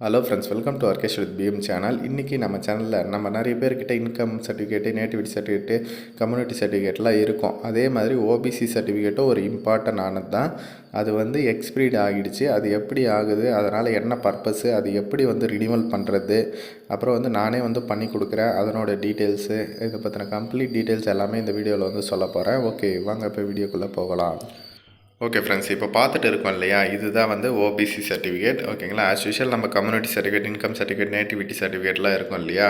Hello friends welcome to Arkesh with P M channel இன்றைக்கி நம்ம சேனலில் நம்ம நிறைய பேர்கிட்ட income certificate nativity certificate community சர்டிஃபிகேட்லாம் இருக்கும். அதே மாதிரி ஓபிசி சர்டிஃபிகேட்டும் ஒரு இம்பார்ட்டன் ஆனது தான். அது வந்து எக்ஸ்பீரியட் ஆகிடுச்சு. அது எப்படி ஆகுது? அதனால் என்ன பர்பஸ்ஸு அது எப்படி வந்து ரினிவல் பண்ணுறது அப்புறம் வந்து நானே வந்து பண்ணி கொடுக்குறேன். அதனோட டீட்டெயில்ஸு இதை பற்றின கம்ப்ளீட் டீட்டெயில்ஸ் எல்லாமே இந்த வீடியோவில் வந்து சொல்ல போகிறேன் ஓகே வாங்க இப்போ வீடியோக்குள்ளே போகலாம். ஓகே ஃப்ரெண்ட்ஸ் இப்போ பார்த்துட்டு இருக்கோம் இல்லையா? இதுதான் வந்து ஓபிசி சர்டிஃபிகேட் ஓகேங்களா ஆஸ் யூஷுவல் நம்ம community certificate income certificate nativity சர்டிஃபிகேட்லாம் இருக்கும் இல்லையா?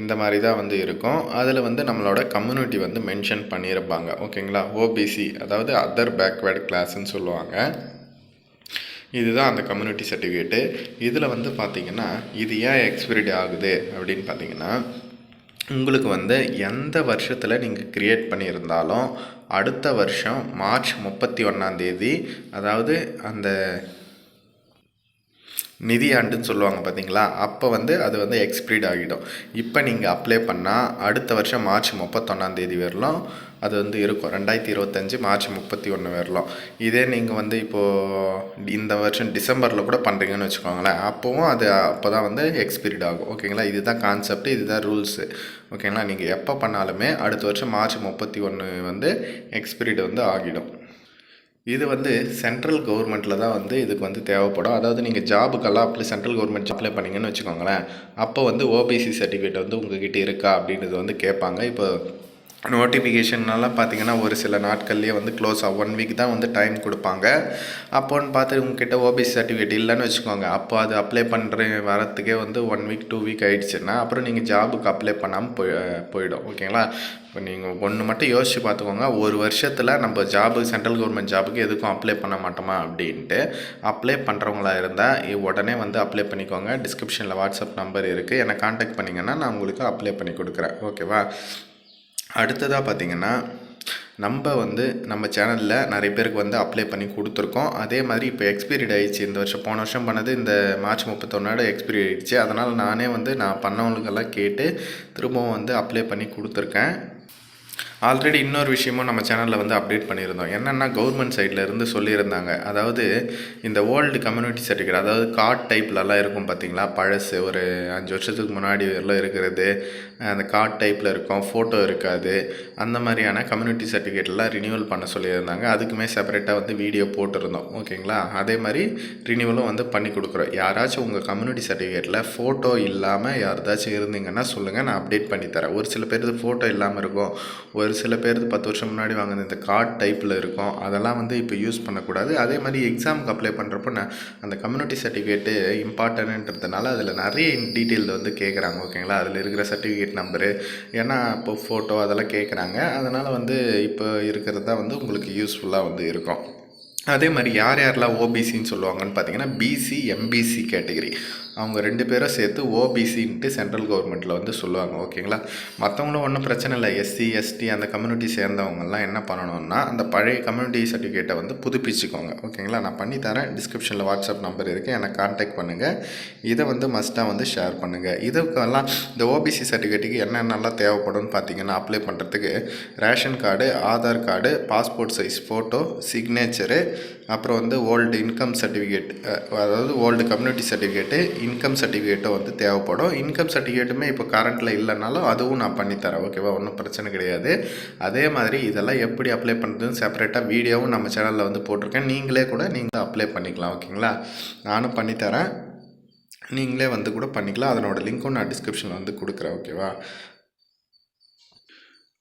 இந்த மாதிரி தான் வந்து இருக்கும். அதில் வந்து நம்மளோட கம்யூனிட்டி வந்து மென்ஷன் பண்ணியிருப்பாங்க ஓகேங்களா ஓபிசி அதாவது அதர் பேக்வேர்டு கிளாஸ்ன்னு சொல்லுவாங்க. இதுதான் அந்த கம்யூனிட்டி சர்டிஃபிகேட்டு இதில் வந்து பார்த்திங்கன்னா இது ஏன் எக்ஸ்பிரிட் ஆகுது அப்படின்னு பார்த்தீங்கன்னா உங்களுக்கு வந்து எந்த வருஷத்தில் நீங்கள் க்ரியேட் பண்ணியிருந்தாலும் அடுத்த வருஷம் மார்ச் முப்பத்தி ஒன்றாந்தேதி அதாவது அந்த நிதியாண்டுன்னு சொல்லுவாங்க பார்த்தீங்களா? அப்போ வந்து அது வந்து எக்ஸ்பிரீட் ஆகிடும். இப்போ நீங்கள் அப்ளை பண்ணால் அடுத்த வருஷம் மார்ச் முப்பத்தொன்னாந்தேதி வரலாம். அது வந்து இருக்கும். ரெண்டாயிரத்தி இருபத்தஞ்சி மார்ச் முப்பத்தி ஒன்று வரலாம். இதே நீங்கள் வந்து இப்போது இந்த வருஷம் டிசம்பரில் கூட பண்ணுறீங்கன்னு வச்சுக்கோங்களேன். அப்போவும் அது அப்போ தான் வந்து எக்ஸ்பீரியட் ஆகும். ஓகேங்களா? இதுதான் கான்செப்ட் இதுதான் ரூல்ஸு ஓகேங்களா? நீங்கள் எப்போ பண்ணாலுமே அடுத்த வருஷம் மார்ச் முப்பத்தி ஒன்று வந்து எக்ஸ்பீரியட் வந்து ஆகிடும். இது வந்து சென்ட்ரல் கவர்மெண்ட்டில் தான் வந்து இதுக்கு வந்து தேவைப்படும். அதாவது நீங்கள் ஜாபுக்கெல்லாம் அப்ளை சென்ட்ரல் கவர்மெண்ட் அப்ளை பண்ணிங்கன்னு வச்சுக்கோங்களேன். அப்போ வந்து ஓபிசி சர்டிஃபிகேட் வந்து உங்ககிட்ட இருக்கா அப்படின்றது வந்து கேட்பாங்க. இப்போ நோட்டிஃபிகேஷன்லாம் பார்த்தீங்கன்னா ஒரு சில நாட்கள்லேயே வந்து க்ளோஸ் ஆகும். ஒன் வீக் தான் வந்து டைம் கொடுப்பாங்க. அப்போன்னு பார்த்து உங்ககிட்ட ஓபிசி சர்டிஃபிகேட் இல்லைன்னு வச்சுக்கோங்க. அப்போ அது அப்ளை பண்ணுற வரத்துக்கே வந்து ஒன் வீக் டூ வீக் ஆகிடுச்சுன்னா அப்புறம் நீங்கள் ஜாபுக்கு அப்ளை பண்ணாமல் போய் போயிடும். ஓகேங்களா இப்போ நீங்கள் ஒன்று மட்டும் யோசிச்சு பார்த்துக்கோங்க. ஒரு வருஷத்தில் நம்ம ஜாபு சென்ட்ரல் கவர்மெண்ட் ஜாபுக்கு எதுக்கும் அப்ளை பண்ண மாட்டோமா அப்படின்ட்டு அப்ளை பண்ணுறவங்களா இருந்தால் உடனே வந்து அப்ளை பண்ணிக்கோங்க. டிஸ்கிரிப்ஷனில் வாட்ஸ்அப் நம்பர் இருக்குது என்னை காண்டாக்ட் பண்ணிங்கன்னா நான் உங்களுக்கு அப்ளை பண்ணி கொடுக்குறேன். ஓகேவா அடுத்ததாக பார்த்திங்கன்னா நம்ம வந்து நம்ம சேனலில் நிறைய பேருக்கு வந்து அப்ளை பண்ணி கொடுத்துருக்கோம். அதே மாதிரி இப்போ எக்ஸ்பீரியட் ஆகிடுச்சு இந்த வருஷம் போன வருஷம் பண்ணது இந்த மார்ச் முப்பத்தொன்னோட எக்ஸ்பீரி ஆகிடுச்சு அதனால் நானே வந்து நான் பண்ணவங்களுக்கெல்லாம் கேட்டு திரும்பவும் வந்து அப்ளை பண்ணி கொடுத்துருக்கேன். ஆல்ரெடி இன்னொரு விஷயமும் நம்ம சேனலில் வந்து அப்டேட் பண்ணியிருந்தோம். என்னென்னா கவர்மெண்ட் சைடில் இருந்து சொல்லியிருந்தாங்க. அதாவது இந்த ஓல்டு கம்யூனிட்டி சர்டிஃபிகேட் அதாவது கார்ட் டைப்லலாம் இருக்கும் பார்த்தீங்களா பழசு ஒரு அஞ்சு வருஷத்துக்கு முன்னாடி எல்லாம் இருக்கிறது. அந்த கார்ட் டைப்பில் இருக்கும் ஃபோட்டோ இருக்காது. அந்த மாதிரியான கம்யூனிட்டி சர்டிஃபிகேட்லாம் ரினியூவல் பண்ண சொல்லியிருந்தாங்க. அதுக்குமே செப்பரேட்டாக வந்து வீடியோ போட்டிருந்தோம். ஓகேங்களா? அதே மாதிரி ரினியூவலும் வந்து பண்ணி கொடுக்குறோம். யாராச்சும் உங்கள் கம்யூனிட்டி சர்டிஃபிகேட்டில் ஃபோட்டோ இல்லாமல் யாராச்சும் இருந்தீங்கன்னா சொல்லுங்கள் நான் அப்டேட் பண்ணி தரேன். ஒரு சில பேருக்கு ஃபோட்டோ இல்லாமல் இருக்கும். ஒரு சில பேர் பத்து வருஷம் முன்னாடி வாங்கின இந்த கார்ட் டைப்பில் இருக்கும். அதெல்லாம் வந்து இப்போ யூஸ் பண்ணக்கூடாது. அதே மாதிரி எக்ஸாமுக்கு அப்ளை பண்ணுறப்போ நான் அந்த கம்யூனிட்டி சர்டிஃபிகேட்டு இம்பார்ட்டன்ன்றதுனால அதில் நிறைய டீட்டெயில் வந்து கேட்குறாங்க ஓகேங்களா? அதில் இருக்கிற சர்டிஃபிகேட் நம்பரு ஏன்னா இப்போ ஃபோட்டோ அதெல்லாம் கேட்குறாங்க அதனால் வந்து இப்போ இருக்கிறது தான் வந்து உங்களுக்கு யூஸ்ஃபுல்லாக வந்து இருக்கும். அதே மாதிரி யார் யாரெல்லாம் ஓபிசின்னு சொல்லுவாங்கன்னு பார்த்தீங்கன்னா பிசி எம்பிசி கேட்டகரி அவங்க ரெண்டு பேரும் சேர்த்து ஓபிசின்ட்டு சென்ட்ரல் கவர்மெண்ட்டில் வந்து சொல்லுவாங்க ஓகேங்களா? மற்றவங்களும் ஒன்றும் பிரச்சனை இல்லை. எஸ்சி எஸ்டி அந்த கம்யூனிட்டி சேர்ந்தவங்கெல்லாம் என்ன பண்ணணும்னா அந்த பழைய கம்யூனிட்டி சர்டிஃபிகேட்டை வந்து புதுப்பிச்சுக்கோங்க ஓகேங்களா? நான் பண்ணி தரேன். டிஸ்கிரிப்ஷனில் வாட்ஸ்அப் நம்பர் இருக்குது என்னை கான்டாக்ட் பண்ணுங்கள் இதை வந்து மஸ்ட்டாக வந்து ஷேர் பண்ணுங்கள் இதுக்கெல்லாம் இந்த ஓபிசி சர்டிஃபிகேட்டுக்கு என்னென்னலாம் தேவைப்படும்னு பார்த்தீங்கன்னா அப்ளை பண்ணுறதுக்கு ration card Aadhaar card passport size photo signature அப்புறம் வந்து ஓல்டு இன்கம் சர்டிஃபிகேட் அதாவது ஓல்டு கம்யூனிட்டி சர்டிஃபிகேட்டு இன்கம் சர்டிஃபிகேட்டும் வந்து தேவைப்படும். இன்கம் சர்டிஃபிகேட்டுமே இப்போ கரண்ட்டில் இல்லைனாலும் அதுவும் நான் பண்ணித்தரேன் ஓகேவா ஒன்றும் பிரச்சனை கிடையாது. அதே மாதிரி இதெல்லாம் எப்படி அப்ளை பண்ணுறதுன்னு செப்பரேட்டாக வீடியோவும் நம்ம சேனலில் வந்து போட்டிருக்கேன். நீங்களே கூட நீங்கள் அப்ளை பண்ணிக்கலாம். ஓகேங்களா நானும் பண்ணித்தரேன் நீங்களே வந்து கூட பண்ணிக்கலாம். அதனோட லிங்க்கும் நான் டிஸ்கிரிப்ஷனில் வந்து கொடுக்குறேன். ஓகேவா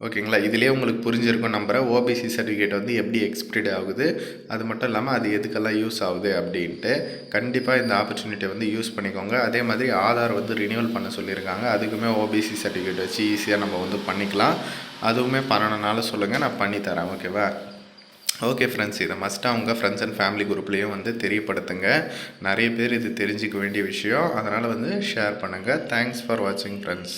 ஓகேங்களா? இதுலேயே உங்களுக்கு புரிஞ்சிருக்கும் நம்புகிறேன் ஓபிசி சர்டிஃபிகேட் வந்து எப்படி எக்ஸ்பிரிட் ஆகுது? அது மட்டும் இல்லாமல் அது எதுக்கெல்லாம் யூஸ் ஆகுது அப்படின்ட்டு கண்டிப்பாக இந்த ஆப்பர்ச்சுனிட்டியை வந்து யூஸ் பண்ணிக்கோங்க. அதே மாதிரி ஆதார் வந்து ரினியூவல் பண்ண சொல்லியிருக்காங்க. அதுக்குமே ஓபிசி சர்டிஃபிகேட் வச்சு ஈஸியாக நம்ம வந்து பண்ணிக்கலாம். அதுவுமே பண்ணணுனால சொல்லுங்கள் நான் பண்ணித்தரேன் ஓகேவா ஓகே ஃப்ரெண்ட்ஸ் இதை மஸ்ட்டாக உங்கள் ஃப்ரெண்ட்ஸ் அண்ட் ஃபேமிலி குரூப்லேயும் வந்து தெரியப்படுத்துங்க. நிறைய பேர் இது தெரிஞ்சிக்க வேண்டிய விஷயம். அதனால் வந்து ஷேர் பண்ணுங்கள் தேங்க்ஸ் ஃபார் வாட்சிங் ஃப்ரெண்ட்ஸ்